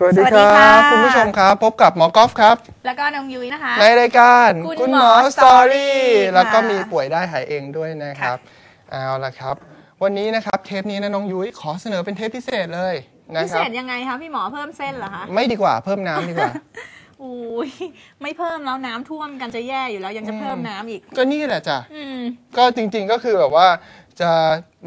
สวัสดีสวัสคดีรัค่ะบคุณผู้ชมครับ พบกับหมอกอล์ฟครับ แล้วก็น้องยุ้ยนะคะ ในรายการคุณหมอสตอรี่ Story แล้วก็ค่ะมีป่วยได้หายเองด้วยนะครับ เอาละครับ วันนี้นะครับเทปนี้นะน้องยุ้ยขอเสนอเป็นเทปพิเศษเลยนะพิคเศรับ ษยังไงคะพี่หมอเพิ่มเส้นเหรอคะไม่ดีกว่าเพิ่มน้ำดีกว่า อุ้ยไม่เพิ่มแล้วน้ำท่วมกันจะแย่อยู่แล้วยังจะเพิ่มน้ำอีก ก็นี่แหละจ้ะ อืม ก็จริงๆก็คือแบบว่า จะ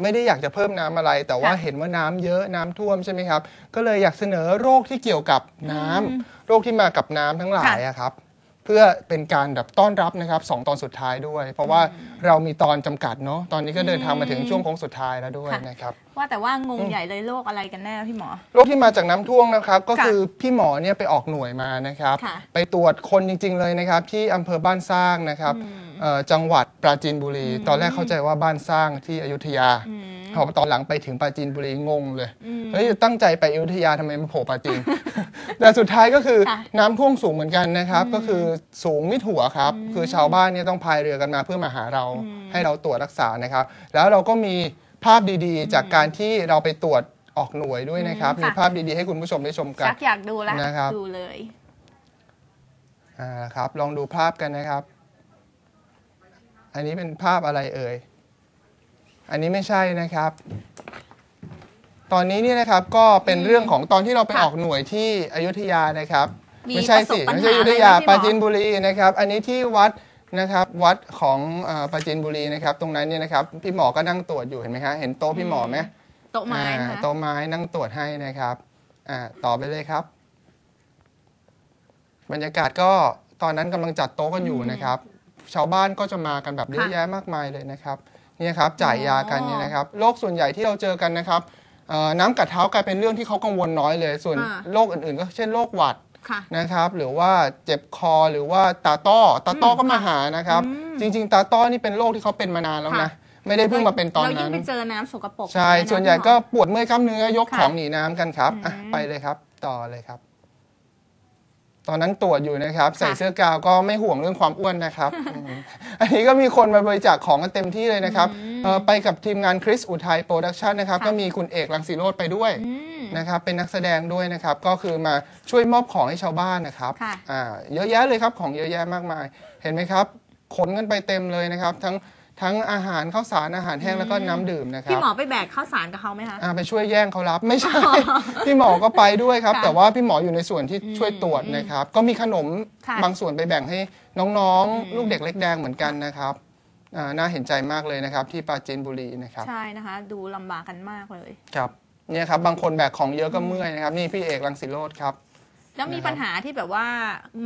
ไม่ได้อยากจะเพิ่มน้ำอะไร แต่ว่าค่ะเห็นว่าน้ำเยอะน้ำท่วมใช่ไหมครับ ก็เลยอยากเสนอโรคที่เกี่ยวกับน้ำโรคที่มากับน้ำทั้งหลายอะครับ เพื่อเป็นการแบบต้อนรับนะครับสองตอนสุดท้ายด้วย เพราะว่าเรามีตอนจำกัดเนาะตอนนี้ก็เดินทางมาถึงช่วงโค้งสุดท้ายแล้วด้วยค่ะนะครับว่าแต่ว่างงใหญ่เลยโรคอะไรกันแน่พี่หมอโรคที่มาจากน้ำท่วมนะครับ ก็ค่ะคือพี่หมอเนี่ยไปออกหน่วยมานะครับค่ะไปตรวจคนจริง ๆ เลยนะครับ ที่อำเภอบ้านสร้างนะครับเอ่อจังหวัดปราจีนบุรี ตอนแรกเข้าใจว่าบ้านสร้างที่อยุธยา พอตอนหลังไปถึงปราจีนบุรีงงเลยเฮ้ยตั้งใจไปอยุธยาทำไมมาโผล่ปราจีน แต่สุดท้ายก็คือค่ะน้ำท่วมสูงเหมือนกันนะครับ ก็คือสูงมิดหัวครับ คือชาวบ้านเนี่ยต้องพายเรือกันมาเพื่อมาหาเราให้เราตรวจรักษานะครับ แล้วเราก็มีภาพดีๆ จากการที่เราไปตรวจออกหน่วยด้วยนะครับอืมมีค่ะภาพดีๆให้คุณผู้ชมได้ชมกันชักอยากดูแล้วนะครับดูเลยอ่าครับ ลองดูภาพกันนะครับ อันนี้เป็นภาพอะไรเอ่ย อันนี้ไม่ใช่นะครับ ตอนนี้เนี่ยนะครับก็เป็นเรื่องของตอนที่เราไปค่ะออกหน่วยที่อยุธยานะครับ มีไม่ใช่สิประสบปัญหาไม่ใช่อยุธยาอะไรไหมพี่หมอ ปราจีนบุรีนะครับ อันนี้ที่วัดนะครับวัดของเอ่อปราจีนบุรีนะครับ ตรงนั้นเนี่ยนะครับพี่หมอก็นั่งตรวจอยู่เห็นไหมฮะเห็นโต๊ะพี่หมอไหมโต๊ะไม้นะอ่าคะโต๊ะไม้นั่งตรวจให้นะครับอ่าต่อไปเลยครับ บรรยากาศก็ตอนนั้นกำลังจัดโต๊ะกันอยู่นะครับ ชาวบ้านก็จะมากันแบบเยอะค่ะแยะมากมายเลยนะครับ เนี่ยครับจ่ายยากันเนี่ยนะครับโรคส่วนใหญ่ที่เราเจอกันนะครับเอ่อน้ำกัดเท้ากลายเป็นเรื่องที่เขากังวลน้อยเลย ส่วนอ่าโรคอื่นๆ ก็เช่นโรคหวัดค่ะนะครับ หรือว่าเจ็บคอหรือว่าตาต้อตาต้อก็มาหานะครับ จริง ๆ ตาต้อนี่เป็นโรคที่เขาเป็นมานานแล้วนะค่ะไม่ได้เพิ่งมาเป็นตอนเรายิ่นั้งนไปเจอน้ำสกปรกใช่ะส่วนใหญ่พี่มอก็ปวดเมื่อยกล้ามเนื้อยกค่ะของหนีน้ำกันครับอะอืมไปเลยครับ ต่อเลยครับ ตอนนั้นตรวจอยู่นะครับ ใส่ค่ะเสื้อกาวก็ไม่ห่วงเรื่องความอ้วนนะครับอืมอันนี้ก็มีคนมาบริจาคของกันเต็มที่เลยนะครับเอ่อไปกับทีมงานคริสอุทัยโปรดักชันนะครับค่ะก็มีคุณเอกลังสีโรดไปด้วยอืมนะครับ เป็นนักแสดงด้วยนะครับ ก็คือมาช่วยมอบของให้ชาวบ้านนะครับค่ะอ่าเยอะแยะเลยครับของเยอะแยะมากมาย เห็นไหมครับขนกันไปเต็มเลยนะครับ ทั้ง ทั้งอาหารข้าวสารอาหารแห้งแล้วก็น้ำดื่มนะคพี่รับหมอไปแบกข้าวสารกับเขาไหมคะ อ่าไปช่วยแย่งเขารับไม่ใช่ พี่หมอก็ไปด้วยครับ ค่ะแต่ว่าพี่หมออยู่ในส่วนที่ช่วยตรวจนะครับ ก็มีขนมค่ะบางส่วนไปแบ่งให้น้องๆ ลูกเด็กเล็กแดงเหมือนกันนะครับอ่าน่าเห็นใจมากเลยนะครับ ที่ปราจีนบุรีนะครับใช่นะคะ ดูลำบากกันมากเลย ครับเนี่ยครับบางคนแบกของเยอะก็เมื่อยนะครับ นี่พี่เอกรังสิโรธครับ แล้วมีนะครับปัญหาที่แบบว่า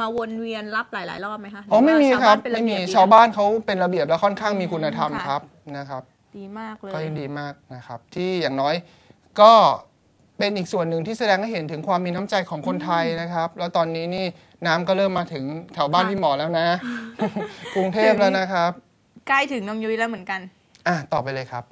มาวนเวียนรับหลาย ๆ รอบไหมคะอ๋อไม่มีหอครับว่าชาวานเป็นไม่ระมีเบียบดีชาวบ้านเขาเป็นระเบียบและค่อนข้างมีคุณธรรมค่ะครับนะครับ ดีมากเลยก็ยังดีมากนะครับ ที่อย่างน้อยก็เป็นอีกส่วนหนึ่งที่แสดงให้เห็นถึงความมีน้ำใจของคนไทยนะครับ แล้วตอนนี้นี่น้ำก็เริ่มมาถึงแถวบ้านค่ะพี่หมอแล้วนะ กรุงเทพแล้วนะครับ ใกล้ถึงน้องยุ้ยแล้วเหมือนกัน อะต่อไปเลยครับ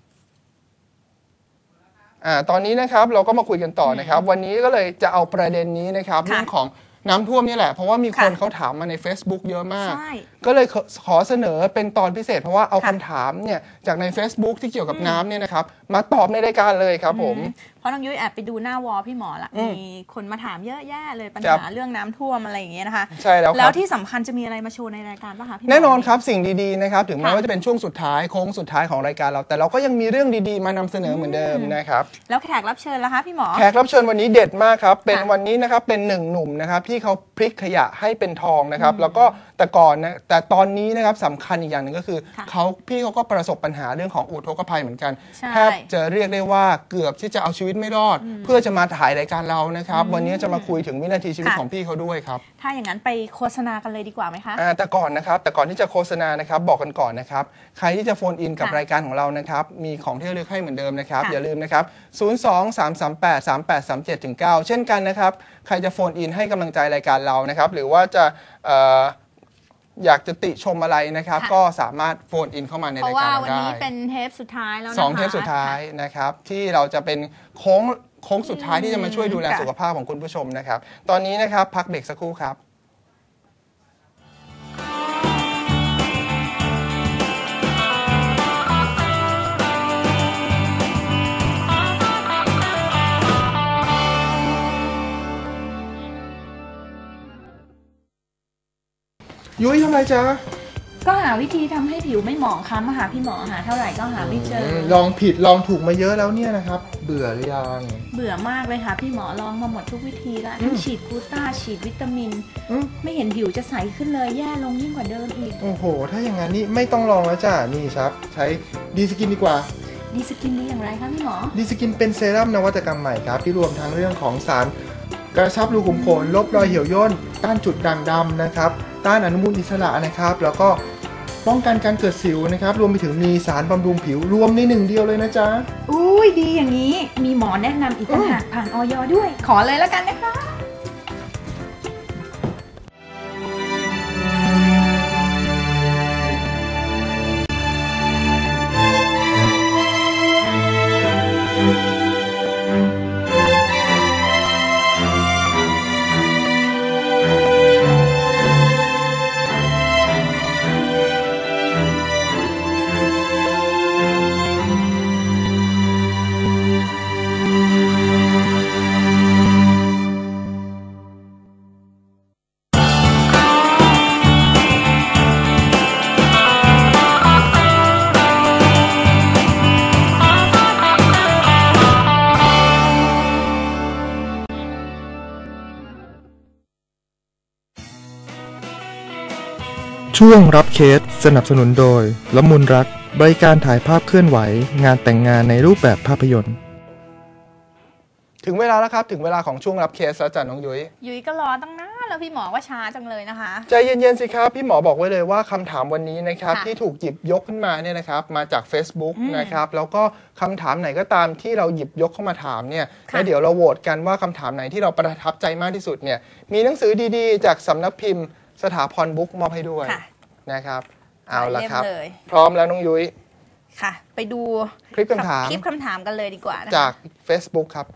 อ่าตอนนี้นะครับเราก็มาคุยกันต่อนะครับ วันนี้ก็เลยจะเอาประเด็นนี้นะครับค่ะเรื่องของน้ำท่วมนี่แหละ เพราะว่ามีคนค่ะเขาถามมาใน Facebook เยอะมาก ใช่ก็เลยขอขอเสนอเป็นตอนพิเศษ เพราะว่าเอาค่ะ คำถามเนี่ยจากใน Facebook ที่เกี่ยวกับน้ำเนี่ยนะครับมาตอบในรายการเลยครับผมเพ ราะน้องยุ้ยแอบไปดูหน้าวอลพี่หมอละอืมมีคนมาถามเยอะแยะเลยปัญครับหาเรื่องน้ำท่วมอะไรอย่างเงี้ยนะคะ ใช่แล้วคแล้รัวบ ที่สำคัญจะมีอะไรมาโชว์ในรายการป่ะคะพี่หม แน่นอนครับสิ่งดีๆนะครับถึงแม้ค่ะว่าจะเป็นช่วงสุดท้ายโค้งสุดท้ายของรายการเรา แต่เราก็ยังมีเรื่องดีๆมานำเสนอเหมือนเดิมนะครับแล้วแขกรับเชิญล่ะคะพี่หมอ แขกรับเชิญวันนี้เด็ดมากครับเป็นค่ะวันนี้นะครับเป็นหนึ่งหนุ่มนะครับที่เขาพลิกขยะให้เป็นทองนะครับแล้วก็แต่ก่อนนะแต่ตอนนี้นะครับสำคัญอีกอย่างหนึ่งก็คือค่ะเขาพี่เขาก็ประสบปัญหาเรื่องของอุทกภัยเหมือนกันใช่ แทบจะเรียกได้ว่าเกือบที่จะเอาชีวิตไม่รอด เพื่อจะมาถ่ายรายการเรานะครับ วันนี้จะมาคุยถึงวินาทีชีวิตค่ะของพี่เขาด้วยครับ ถ้าอย่างนั้นไปโฆษณากันเลยดีกว่าไหมคะอ่าแต่ก่อนนะครับ แต่ก่อนที่จะโฆษณานะครับบอกกันก่อนนะครับ ใครที่จะโฟนอินกับค่ะรายการของเรานะครับ มีของที่ระลึกให้เหมือนเดิมนะครับค่ะอย่าลืมนะครับ 0 2 3 3 8 3 8 3 7ถึง9เช่นกันนะครับ ใครจะโฟนอินให้กำลังใจรายการเรานะครับ หรือว่าจะเอ่อ อยากจะติชมอะไรนะครับ ค่ะ ก็สามารถโฟนอินเข้ามาในเพรายราะการว่าเราวันได้นี้เป็นเทปสุดท้ายแล้วนะคะ สองเทปสุดท้ายนะครับ ที่เราจะเป็นโค้งโค้งสุดท้ายที่จะมาช่วยดูแลค่ะ สุขภาพของคุณผู้ชมนะครับ ตอนนี้นะครับพักเบรกสักครู่ครับ ยุ้ยทำไรจ๊ะก็หาวิธีทำให้ผิวไม่หมองคล้ำมาหาพี่หมอหาเท่าไหร่ก็หาไม่เจอมลองผิดลองถูกมาเยอะแล้วเนี่ยนะครับ เบื่อหรือยังเบื่อมากเลยค่ะ พี่หมอลองมาหมดทุกวิธีแล้วอืมทั้งฉีดกลูต้าฉีดวิตามิน อืมไม่เห็นผิวจะใสขึ้นเลยแย่ลงยิ่งกว่าเดิมอีก โอ้โห ถ้าอย่างนั้นนี่ไม่ต้องลองแล้วจ้ะนี่ครับ ใช้ดีสกินดีกว่า ดีสกินนี้อย่างไรคะพี่หมอ ดีสกินเป็นเซรั่มนวัตกรรมใหม่ครับ ที่รวมทั้งเรื่องของสาร กระชับรูขุมขนลบรอยเหี่ยวย่นต้านจุดด่างดำนะครับ ต้านอนุมูลอิสระนะครับ แล้วก็ป้องกันการเกิดสิวนะครับ รวมไปถึงมีสารบำรุงผิวรวมในหนึ่งเดียวเลยนะจ๊ะ อุ้ยดีอย่างนี้ มีหมอแนะนำอีกต่างหากผ่านออยด้วย ขอเลยแล้วกันนะคะ ช่วงรับเคส สนับสนุนโดยละมุนรัก บริการถ่ายภาพเคลื่อนไหว งานแต่งงานในรูปแบบภาพยนตร์ ถึงเวลาแล้วครับ ถึงเวลาของช่วงรับเคสแล้วจ้ะน้องยุ้ยยุ้ยก็รอตั้งนานแล้วพี่หมอว่าช้าจังเลยนะคะ ใจเย็นๆสิครับ พี่หมอบอกไว้เลยว่าคำถามวันนี้นะครับค่ะที่ถูกหยิบยกขึ้นมาเนี่ยนะครับมาจาก Facebook อืมนะครับแล้วก็คำถามไหนก็ตามที่เราหยิบยกเข้ามาถามเนี่ยค่ะ แล้วเดี๋ยวเราโหวตกันว่าคำถามไหนที่เราประทับใจมากที่สุดเนี่ยมีหนังสือดีๆ จากสำนักพิมพ์สถาพรบุ๊กมอบให้ด้วย ค่ะ นะครับ เอาละครับ หลายเล่มเลย พร้อมแล้วน้องยุ้ยค่ะ ไปดูคลิปคำถาม คลิปคำถามกันเลยดีกว่านะคะ จาก Facebook ครับ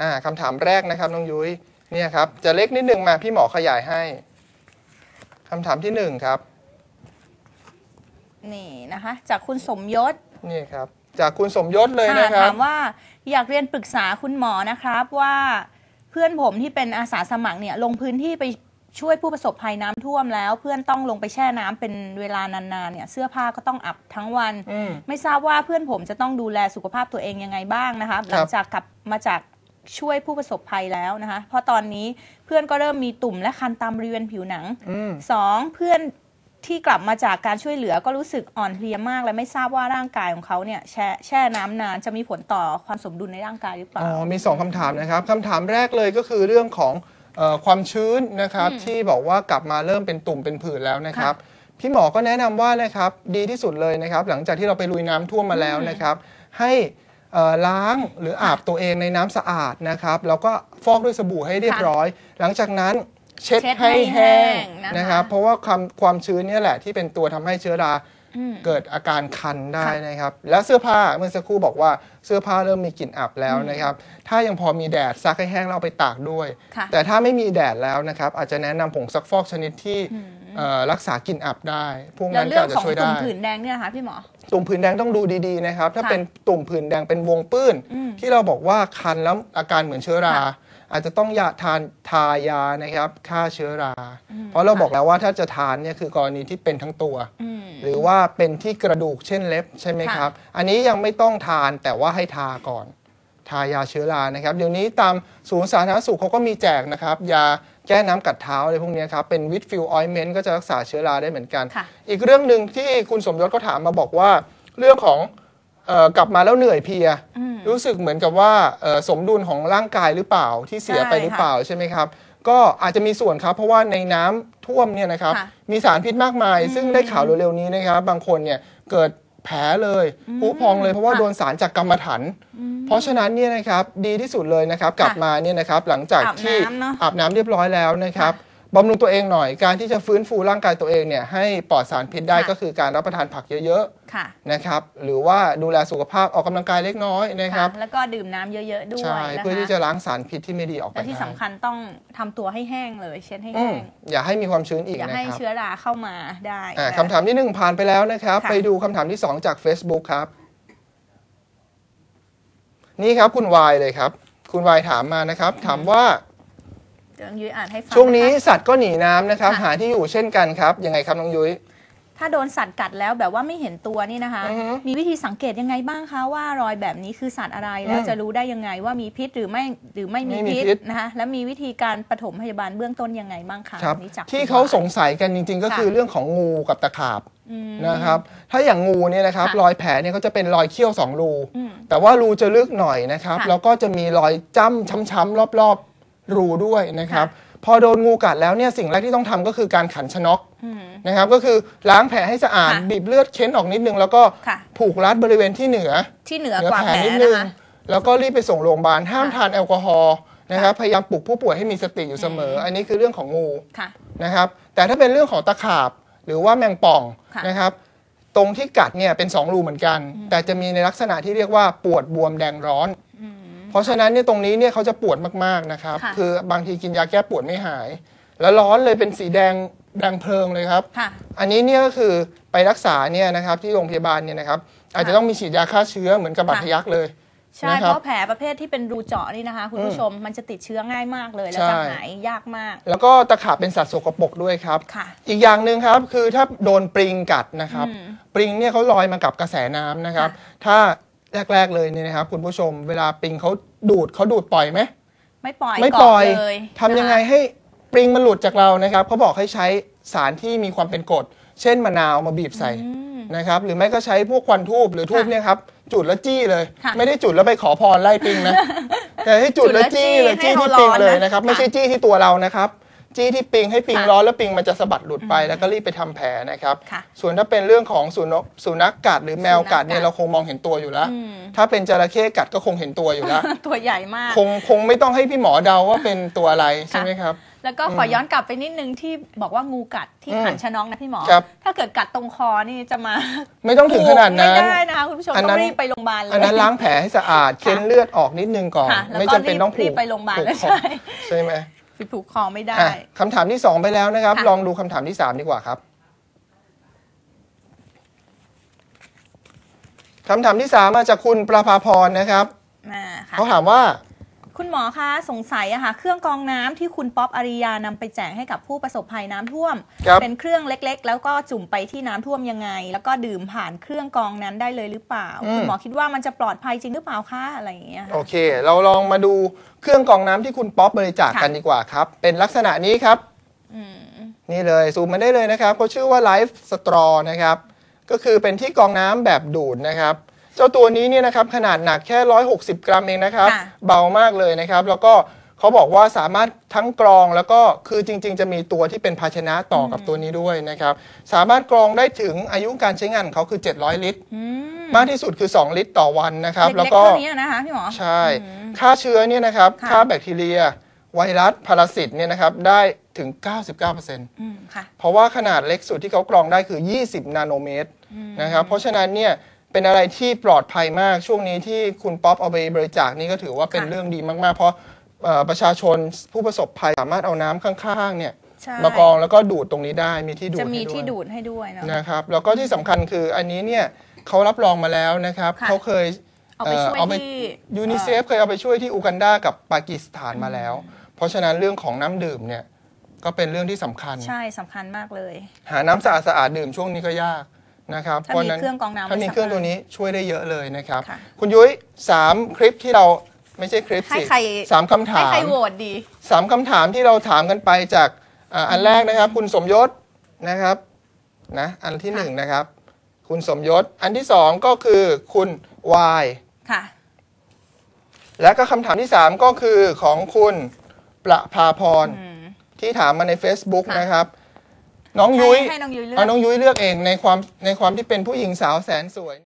อ่าคำถามแรกนะครับน้องยุ้ย เนี่ยครับ จะเล็กนิดหนึ่งมาพี่หมอขยายให้ คำถามที่หนึ่งครับ นี่นะคะ จากคุณสมยศนี่ครับ จากคุณสมยศเลยค่ะนะครัถาบมว่าอยากเรียนปรึกษาคุณหมอนะครับว่า เพื่อนผมที่เป็นอาสาสมัครเนี่ยลงพื้นที่ไปช่วยผู้ประสบภัยน้ำท่วมแล้ว เพื่อนต้องลงไปแช่น้ำเป็นเวลานานๆเนี่ยเสื้อผ้าก็ต้องอับทั้งวันอืมไม่ทราบว่าเพื่อนผมจะต้องดูแลสุขภาพตัวเองยังไงบ้างนะคะหลังจากกลับมาจากช่วยผู้ประสบภัยแล้วนะคะ เพราะตอนนี้เพื่อนก็เริ่มมีตุ่มและคันตามบริเวณผิวหนังอืมสองเพื่อน ที่กลับมาจากการช่วยเหลือก็รู้สึกอ่อนเพลียมาก และไม่ทราบว่าร่างกายของเขาเนี่ยแช่แช่น้ำนานจะมีผลต่อความสมดุลในร่างกายหรือเปล่าอ๋อมีสองคำถามนะครับคำถามแรกเลยก็คือเรื่องของเออความชื้นนะครับอืมที่บอกว่ากลับมาเริ่มเป็นตุ่มเป็นผื่นแล้วนะครับพี่หมอก็แนะนำว่านะครับดีที่สุดเลยนะครับ หลังจากที่เราไปลุยน้ำท่วมมาแล้วนะครับ ให้เอ่อล้างหรืออาบตัวเองในน้ำสะอาดนะครับแล้วก็ฟอกด้วยสบู่ให้เรียบร้อย หลังจากนั้น เช็ดเช็ดให้ให้แห้งแห้งนะคะนะครับเพราะว่าความความชื้นเนี่ยแหละที่เป็นตัวทำให้เชื้อราอืมเกิดอาการคันได้ค่ะนะครับ และเสื้อผ้าเมื่อสักครู่บอกว่าเสื้อผ้าเริ่มมีกลิ่นอับแล้วนะครับ ถ้ายังพอมีแดดซักให้แห้งแล้วเอาไปตากด้วยค่ะแต่ถ้าไม่มีแดดแล้วนะครับ อาจจะแนะนำผงซักฟอกชนิดที่เอ่อรักษากลิ่นอับได้ พวกแล้วนั้นก็เรื่องอาจจะของช่วยตุ่ได้มผื่นแดงเนี่ยนะคะพี่หมอตุ่มผื่นแดงต้องดูดีๆนะครับ ถ้าค่ะเป็นตุ่มผื่นแดงเป็นวงปื้นอืมที่เราบอกว่าคันแล้วอาการเหมือนเชื้อราค่ะ อาจจะต้องยาทานทายานะครับฆ่าเชื้อราอืมเพราะเราค่ะบอกแล้วว่าถ้าจะทานเนี่ยคือกรณีที่เป็นทั้งตัวอืมหรือว่าเป็นที่กระดูกเช่นเล็บใช่ไหมค่ะครับ อันนี้ยังไม่ต้องทานแต่ว่าให้ทาก่อน ทายาเชื้อรานะครับ เดี๋ยวนี้ตามศูนย์สาธารณสุขเขาก็มีแจกนะครับ ยาแก้น้ำกัดเท้าอะไรพวกเนี้ยครับ เป็นวิตฟิลออยเมนต์ก็จะรักษาเชื้อราได้เหมือนกันค่ะอีกเรื่องหนึ่งที่คุณสมยศก็ถามมาบอกว่าเรื่องของเออ กลับมาแล้วเหนื่อยเพลียอืมรู้สึกเหมือนกับว่าเอ่อสมดุลของร่างกายหรือเปล่าที่เสียไปใช่หรือเปล่าใช่ไหมครับ ก็อาจจะมีส่วนครับเพราะว่าในน้ำท่วมเนี่ยนะครับค่ะมีสารพิษมากมาย ซึ่งได้ข่าวเร็วๆนี้นะครับ บางคนเนี่ยเกิดแผลเลยผุพองเลยเพราะว่าค่ะโดนสารจากกรรมฐานเพราะฉะนั้นเนี่ยนะครับดีที่สุดเลยนะครับ กลับมาเนี่ยนะครับ หลังจากอาบที่น้ำเนอะอาบน้ำเรียบร้อยแล้วนะครับ บำรุงตัวเองหน่อย การที่จะฟื้นฟูร่างกายตัวเองเนี่ยให้ปลอดสารพิษได้ค่ะ ก็คือการรับประทานผักเยอะค่ะๆนะครับหรือว่าดูแลสุขภาพออกกำลังกายเล็กน้อยนะครับค่ะแล้วก็ดื่มน้ำเยอะ ๆ ด้วยใช่นะคะเพื่อที่จะล้างสารพิษที่ไม่ดีออกไปและที่ได้สำคัญต้องทำตัวให้แห้งเลย เช็ดให้อืแห้มง อย่าให้มีความชื้นอีกอย่านะให้ครับเชื้อราเข้ามาได้อ่านะ คำถามที่หนึ่งผ่านไปแล้วนะครับ ค่ะ ไปดูคำถามที่สองจาก Facebook ครับ นี่ครับคุณวายเลยครับ คุณวายถามมานะครับ ถามว่า ดี๋ยวน้องยุ้ยอ่านให้ฟังช่วงนี้ะคะ สัตว์ก็หนีน้ำนะครับ ค่ะ หาที่อยู่เช่นกันครับยังไงครับน้องยุ้ย ถ้าโดนสัตว์กัดแล้วแบบว่าไม่เห็นตัวนี่นะคะ อือฮึมีวิธีสังเกตยังไงบ้างคะว่ารอยแบบนี้คือสัตว์อะไรแล้วอืมจะรู้ได้ยังไงว่ามีพิษหรือไม่หรือไม่มีไม่มีพิษพิษ นะคะแล้วมีวิธีการปฐมพยาบาลเบื้องต้นยังไงบ้างคะครับนี่จากที่คุณเขาหมอ สงสัยกันจริงๆ ก็ค่ะ คือเรื่องของงูกับตะขาบอืม นะครับ ถ้าอย่างงูเนี่ยนะครับค่ะรอยแผลเนี่ยเขาจะเป็นรอยเขี้ยวสองรู อืมแต่ว่ารูจะลึกหน่อยนะครับ ค่ะแล้วก็จะมีรอยจ้ำช้ำๆรอบๆ รูด้วยนะครับค่ะพอโดนงูกัดแล้วเนี่ยสิ่งแรกที่ต้องทำก็คือการขันชะนกอืมนะครับ ก็คือล้างแผลให้สะอาดค่ะบีบเลือดเค้นออกนิดนึง แล้วก็ค่ะผูกรัดบริเวณที่เหนือ ที่เหนือเหนือกว่าแผลแผลนิดนึนะงคะแล้วก็รีบไปส่งโรงพยาบาลห้ามค่ะทานแอลกอฮอล์นะครับพยายามปลุกผู้ป่วยให้มีสติอยู่เสมอ อันนี้คือเรื่องของงูค่ะนะครับ แต่ถ้าเป็นเรื่องของตะขาบหรือว่าแมงป่องค่ะนะครับ ตรงที่กัดเนี่ยเป็น2รูเหมือนกัน แต่จะมีในลักษณะที่เรียกว่าปวดบวมแดงร้อน เพราะฉะนั้นเนี่ยตรงนี้เนี่ยเขาจะปวดมากๆนะครับ ค่ะอบางทีกินยาแก้ปวดไม่หาย แล้วร้อนเลยเป็นสีแดงแดงเพลิงเลยครับ ค่ะ อันนี้เนี่ยก็คือไปรักษาเนี่ยนะครับที่โรงพยาบาลเนี่ยนะครับ อาจจะต้องมีฉีดยาฆ่าเชื้อเหมือนกับบาดทะยักเลย ใช่ นะคเพรับราะแผลประเภทที่เป็นรูเจาะนี่นะคะ คุณผู้ชมมันจะติดเชื้อง่ายมากเลย แล้วใช่ จะหายยากมาก แล้วก็ตะขาบเป็นสัตว์สกปรกด้วยครับ ค่ะอีกอย่างหนึ่งครับคือถ้าโดนปริงกัดนะครับอืมปริงเนี่ยเขาลอยมากับกระแสน้ำนะครับค่ะถ้า แรก ๆ เลยเนี่ยนะครับ คุณผู้ชมเวลาปริงเขาดูดเขาดูดปล่อยไหมไม่ปล่อยไม่เกาะปล่อยเลยทำยังไงให้ปริงมันหลุดจากเรานะครับเขาบอกให้ใช้สารที่มีความเป็นกรดเช่นมะนาวมาบีบใส่นะครับหรือไม่ก็ใช้พวกควันทูบหรือทูบค่ะเนี่ยครับจุดแล้วจี้เลยค่ะไม่ได้จุดแล้วไปขอพรไล่ปริงนะแต่ให้จุดแล้วจี้เลยจุดแล้วจี้จี้ที่ให้ปริงเขาร้อนเลยนะนะครับค่ะไม่ใช่จี้ที่ตัวเรานะครับ จี้ที่ปิงให้ปิงค่ะร้อนแล้วปิงมันจะสะบัดหลุดไป แล้วก็รีบไปทำแผลนะครับ ค่ะส่วนถ้าเป็นเรื่องของสุนัขสุนัขกัดหรือแมวกัดเนี่ยสุนัขกัด เราคงมองเห็นตัวอยู่แล้ว อืม ถ้าเป็นจระเข้กัดก็คงเห็นตัวอยู่แล้ว ตัวใหญ่มาก คงคงไม่ต้องให้พี่หมอเดาว่าเป็นตัวอะไรใช่ไหมครับ แล้วก็ขอย้อนกลับไปนิดนึงที่บอกว่างูกัดที่อืมขันชะน้องนะพี่หมอ ครับ ถ้าเกิดกัดตรงคอนี่จะมาไม่ต้องถึงขนาดนั้น ไม่ได้นะคะคุณผู้ชมอันต้นั้อน งรีบไปโรงพยาบาลเลยอันนั้นล้างแผลให้สะอาดเค้นเลือดออกนิดนึงก่อน ค่ะแล้วก็ไม่จำเป็นต้องผูรีกบไปโรงพยาบาลผูกแล้วคอใช่ ใช่ไหม ไปผูกคอไม่ได้ อะคำถามที่สองไปแล้วนะครับ ค่ะ ลองดูคำถามที่สามดีกว่าครับคำถามที่สามมาจากคุณประภาพรนะครับมาค่ะ เขาถามว่า คุณหมอคะสงสัยอะค่ะเครื่องกรองน้ำที่คุณป๊อปอาริยานำไปแจกให้กับผู้ประสบภัยน้ำท่วมครับเป็นเครื่องเล็กๆ แล้วก็จุ่มไปที่น้ำท่วมยังไง แล้วก็ดื่มผ่านเครื่องกรองนั้นได้เลยหรือเปล่า คุณหมอคิดว่ามันจะปลอดภัยจริงหรือเปล่าคะอะไรอย่างเงี้ยโอค่ะเค เราลองมาดูเครื่องกรองน้ำที่คุณป๊อปบริจาคค่ะกันดีกว่าครับ เป็นลักษณะนี้ครับอืมนี่เลยซูมมาได้เลยนะครับเขาชื่อว่า Life Straw นะครับ ก็คือเป็นที่กรองน้ำแบบดูดนะครับ เจ้าตัวนี้เนี่ยนะครับขนาดหนักแค่ 160 กรัมเองนะครับ ค่ะ เบามากเลยนะครับ แล้วก็เขาบอกว่าสามารถทั้งกรองแล้วก็คือจริง ๆ จะมีตัวที่เป็นภาชนะต่อกับตัวนี้ด้วยนะครับ สามารถกรองได้ถึงอายุการใช้งานของเขาคือ 700 ลิตร อืมมากที่สุดคือ 2 ลิตรต่อวันนะครับเล็แล้วกๆก็เท่านี้นะคะพี่หมอ ใช่ ค่าเชื้อเนี่ยนะครับ ค่ะ ค่าแบคทีเรีย ไวรัส พาราสิตเนี่ยนะครับได้ถึง 99%อืมค่ะเพราะว่าขนาดเล็กสุดที่เขากรองได้คือ 20 นาโนเมตรนะครับ เพราะฉะนั้นเนี่ย เป็นอะไรที่ปลอดภัยมากช่วงนี้ที่คุณป๊อปเอาไปบริจาคนี่ก็ถือว่าเป็นค่ะเรื่องดีมากๆ เพราะเอ่อประชาชนผู้ประสบภัยสามารถเอาน้ำข้างๆเนี่ยใช่มากรองแล้วก็ดูดตรงนี้ได้มีที่ดูดจะมีให้ด้วยที่ดูดให้ด้วยเนาะนะครับแล้วก็ที่สำคัญคืออันนี้เนี่ยเขารับรองมาแล้วนะครับค่ะเขาเคยเอาไปช่วยเอาไปที่ยูนิเซฟเคยเอาไปช่วยที่อูกันดากับปากีสถานมาแล้ว เพราะฉะนั้นเรื่องของน้ำดื่มเนี่ยก็เป็นเรื่องที่สำคัญ ใช่สำคัญมากเลย หาน้ำสะอาดสะอาดดื่มช่วงนี้ก็ยาก นะครับถ้าพะมีนั้นเครื่องกรองน้ำถ้ามีไว้เครื่องสำคัญตัวนี้ช่วยได้เยอะเลยนะครับ ค่ะ คุณยุ้ยสามคลิปที่เราไม่ใช่คลิปให้สิใครสามคำถาให้ม ใครโหวตดี สามคำถามที่เราถามกันไปจากอ่าอันแรกนะครับ คุณสมยศนะครับนะอันที่หนึ่งนะครับ คุณสมยศอันที่สองก็คือคุณวายค่ะ และก็คำถามที่สามก็คือของคุณประภาพรอืม ที่ถามมาใน Facebook ค่ะ นะครับ น้องยุ้ยให้ให้น้องยุ้ยเลือก เอาน้องยุ้ยเลือกเองในความในความที่เป็นผู้หญิงสาวแสนสวย